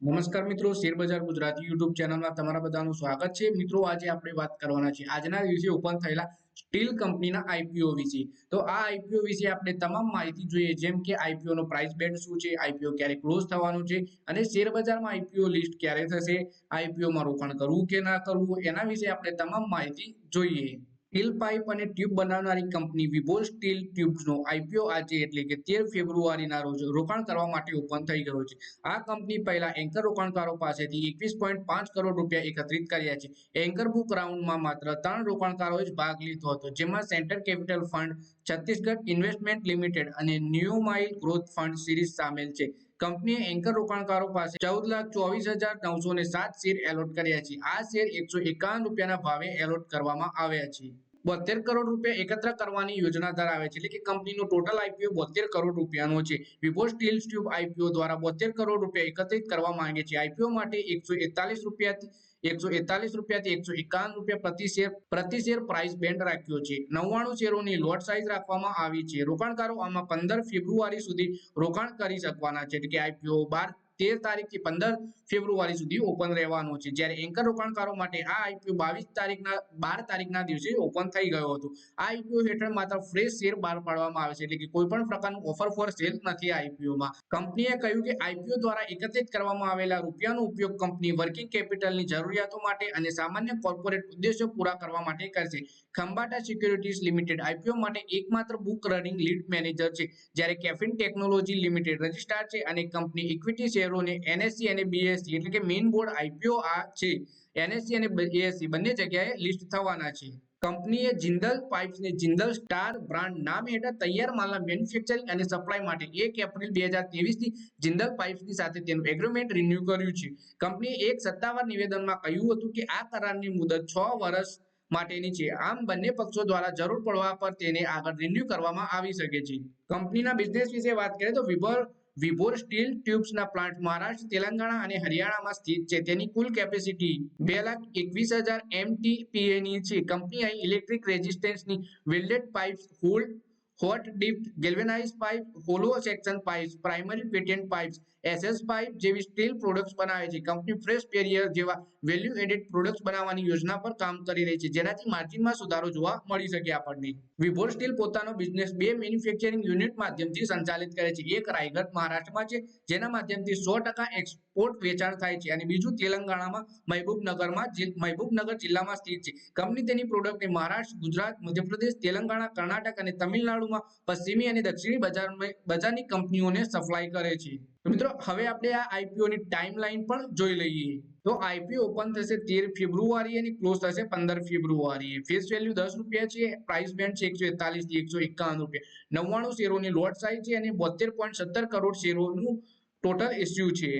નમસ્કાર મિત્રો શેરબજાર ગુજરાતી યુટ્યુબ ચેનલમાં તમારા બધાનું સ્વાગત છે. મિત્રો, આજે આપણે વાત કરવાના છે આજના દિવસે ઓપન થયેલા સ્ટીલ કંપનીના આઈપીઓ વિશે. તો આ આઈપીઓ વિશે આપણે તમામ માહિતી જોઈએ, જેમ કે આઈપીઓ નો પ્રાઇસ બેન્ડ શું છે આઈપીઓ ક્યારે ક્લોઝ થવાનું છે, અને શેરબજારમાં આઈપીઓ લિસ્ટ ક્યારે થશે આઈપીઓ માં રોકાણ કરવું કે ના કરવું, એના વિશે આપણે તમામ માહિતી જોઈએ. સ્ટીલ પાઇપ અને ટ્યુબ બનાવનારી કંપની વિબોલ સ્ટીલ ટ્યુબ્સનો આઈપીઓ આજે એટલે કે તેર ફેબ્રુઆરીના રોજ રોકાણ કરવા માટે ઓપન થઈ ગયો છે. આ કંપની પહેલા એન્કર રોકાણકારો પાસેથી એકવીસ પોઈન્ટ પાંચ કરોડ રૂપિયા એકત્રિત કર્યા છે. એન્કર બુક રાઉન્ડમાં માત્ર ત્રણ રોકાણકારોએ જ ભાગ લીધો હતો, જેમાં centre capital fund, Chhattisgarh investment limited અને ન્યુમાઇલ ગ્રોથ ફંડ સિરીઝ સામેલ છે. કંપનીએ એન્કર રોકાણકારો પાસે ચૌદ લાખ ચોવીસ હજાર નવસો ને સાત શેર એલોટ કર્યા છે. આ શેર એકસો એકાવન રૂપિયાના ભાવે એલોટ કરવામાં આવ્યા છે. બોતેર કરોડ રૂપિયા એકત્ર કરવાની યોજના ધરાવે છે. એટલે કે કંપનીનો ટોટલ આઈપીઓ બોતેર કરોડ રૂપિયાનો છે. વિભો સ્ટીલ ટ્યુબ આઈપીઓ દ્વારા બોતેર કરોડ રૂપિયા એકત્રિત કરવા માંગે છે. આઈપીઓ માટે એકસો એકતાલીસ રૂપિયાથી એકસો એકતાલીસ રૂપિયાથી એકસો એકાવન રૂપિયા પ્રતિ શેર પ્રતિ શેર પ્રાઇસ બેન્ડ રાખ્યો છે. નવ્વાણું શેરોની લોટ સાઇઝ રાખવામાં આવી છે. રોકાણકારો આમાં પંદર ફેબ્રુઆરી સુધી રોકાણ કરી શકવાના છે. એટલે કે આઈપીઓ બાર તેર તારીખથી પંદર ફેબ્રુઆરી સુધી ઓપન રહેવાનો છે. જ્યારે એન્કર રોકાણકારો માટે આ આઈપીઓ બાવીસ તારીખના, બાર તારીખના દિવસે ઓપન થઈ ગયો હતો. આ આઈપીઓ હેઠળ માત્ર ફ્રેશ શેર બહાર પાડવામાં આવે છે. એટલે કે કોઈ પણ પ્રકારનું ઓફર ફોર સેલ નથી આઈપીઓમાં કંપનીએ કહ્યું કે આઈપીઓ દ્વારા એકત્રિત કરવામાં આવેલા રૂપિયાનો ઉપયોગ કંપની વર્કિંગ કેપિટલની જરૂરિયાતો માટે અને સામાન્ય કોર્પોરેટ ઉદ્દેશો પૂરા કરવા માટે કરશે. ખંબાટા સિક્યુરિટીઝ લિમિટેડ આઈપીઓ માટે એકમાત્ર બુક રનિંગ લીડ મેનેજર છે. જ્યારે કેફિન ટેકનોલોજી લિમિટેડ રજિસ્ટ્રાર છે અને કંપની ઇક્વિટી શેરોને એનએસસી અને બીએસસી એટલે કે મેઇન બોર્ડ આઈપીઓ આ છે. એનએસસી અને બીએસસી બંને જગ્યાએ લિસ્ટ થવાના છે. કંપનીએ જિંદલ પાઇપ્સને જિંદલ સ્ટાર બ્રાન્ડ નામ હેઠળ તૈયાર માલના મેન્યુફેક્ચરિંગ અને સપ્લાય માટે એક એપ્રિલ બે હજારથી જિંદલ પાઇપ્સની સાથે તેનું એગ્રીમેન્ટ રિન્યુ કર્યું છે. કંપનીએ એક સત્તાવાર નિવેદનમાં કહ્યું હતું કે આ કરારની મુદત છ વર્ષ માટેની છે. આમ બંને પક્ષો દ્વારા જરૂર પડવા પર તેને આગળ રિન્યુ કરવામાં આવી શકે છે. કંપનીના બિઝનેસ વિશે વાત કરીએ તો વિભર વિભોર સ્ટીલ ટ્યુબ્સના પ્લાન્ટ મહારાષ્ટ્ર, તેલંગાણા અને હરિયાણામાં સ્થિત છે. તેની કુલ કેપેસિટી બે લાખ એકવીસ હજાર એમટીપીએ ની છે. કંપની અહીં ઇલેક્ટ્રિક રેઝિસ્ટન્સની welded pipes hold hot dip galvanise pipe hollow section pipes primary patent pipes S S pipe જેવી સ્ટીલ પ્રોડક્ટ્સ બનાવે છે. કંપની ફ્રેશ પેરિયર જેવા વેલ્યુ એડેડ પ્રોડક્ટ્સ બનાવવાની યોજના પર કામ કરી રહી છે. જેનાથી માર્જિનમાં સુધારો જોવા મળી શકે આપણને. વિભોર સ્ટીલ પોતાનો બિઝનેસ બે મેન્યુફેક્ચરિંગ યુનિટ માધ્યમથી સંચાલિત કરે છે. એક રાયગઢ, મહારાષ્ટ્રમાં છે, જેના માધ્યમથી સો એક્સપોર્ટ વેચાણ થાય છે. અને બીજું તેલંગાણામાં મહેબૂબનગરમાં મહેબૂબનગર જિલ્લામાં સ્થિત છે. કંપની તેની પ્રોડક્ટને મહારાષ્ટ્ર, ગુજરાત, મધ્યપ્રદેશ, તેલંગાણા, કર્ણાટક અને તમિલનાડુમાં પશ્ચિમી અને દક્ષિણી બજારમાં બજારની કંપનીઓને સપ્લાય કરે છે. મિત્રો, હવે આપણે આ આઈપીઓ ની ટાઈમલાઈન પણ જોઈ લઈએ. તો આઈપીઓ ઓપન થશે તેર ફેબ્રુઆરી અને ક્લોઝ થશે પંદર ફેબ્રુઆરી. ફેસ વેલ્યુ દસ રૂપિયા છે પ્રાઇસ બેન્ડ છે એકસો એકતાલીસથી એકસો એકાવન રૂપિયા. નવ્વાણું શેરોની લોટ સાઇઝ છે અને બોતેર પોઈન્ટ સત્તર કરોડ શેરોનું ટોટલ ઇસ્યુ છે.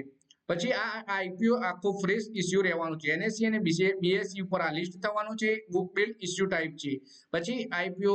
પછી આ આઈપીઓ આખો ફ્રેશ ઇસ્યુ રહેવાનું છે. એનએસસી અને બીએસસી ઉપર આ લિસ્ટ થવાનું છે બુક બિલ્ડ ઇસ્યુ ટાઈપ છે. પછી આઈપીઓ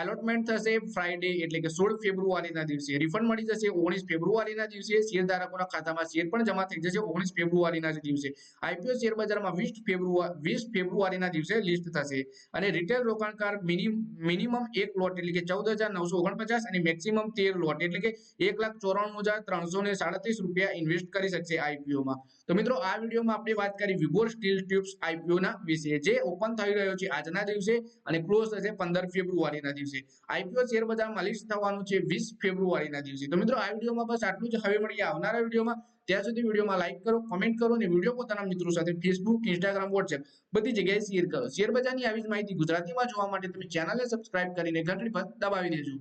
એલોટમેન્ટ થશે ફ્રાઈડે એટલે કે સોળ ફેબ્રુઆરીના દિવસે. રિફંડ મળી જશે ઓગણીસ ફેબ્રુઆરીના દિવસે. શેરધારકોના ખાતામાં શેર પણ જમા થઈ જશે ઓગણીસ ફેબ્રુઆરીના દિવસે. આઈપીઓ શેર બજારમાં વીસ ફેબ્રુઆરી વીસ ફેબ્રુઆરીના દિવસે લિસ્ટ થશે. અને રિટેલ રોકાણકાર મિનિમમ એક લોટ એટલે કે ચૌદ હજાર નવસો ઓગણપચાસ અને મેક્સિમમ તેર લોટ એટલે કે એક લાખ ચોરાણું હજાર ત્રણસો ને સાડત્રીસ રૂપિયા ઇન્વેસ્ટ કરી શકશે આઈપીઓમાં તો મિત્રો, આ વિડીયોમાં આપણે વાત કરી વિગોર સ્ટીલ ટ્યુબ્સ આઈપીઓના વિશે. જે ઓપન થઈ રહ્યો છે આજના દિવસે અને ક્લોઝ થશે પંદર ફેબ્રુઆરીના દિવસે. આઈપીઓ શેર બજારમાં લિસ્ટ થવાનું છે વીસ ફેબ્રુઆરીના દિવસે. તો મિત્રો, આ વિડીયોમાં બસ આટલું જ. હવે મળીએ આવનારા વિડીયોમાં. ત્યાં સુધી વિડીયોમાં લાઈક કરો કોમેન્ટ કરો અને વીડિયો પોતાના મિત્રો સાથે ફેસબુક ઇન્સ્ટાગ્રામ વોટ્સએપ બધી જગ્યાએ શેર કરો. શેર બજારની આવી જ માહિતી ગુજરાતીમાં જોવા માટે તમે ચેનલને સબસ્ક્રાઇબ કરીને ઘંટડી પર દબાવી દેજો.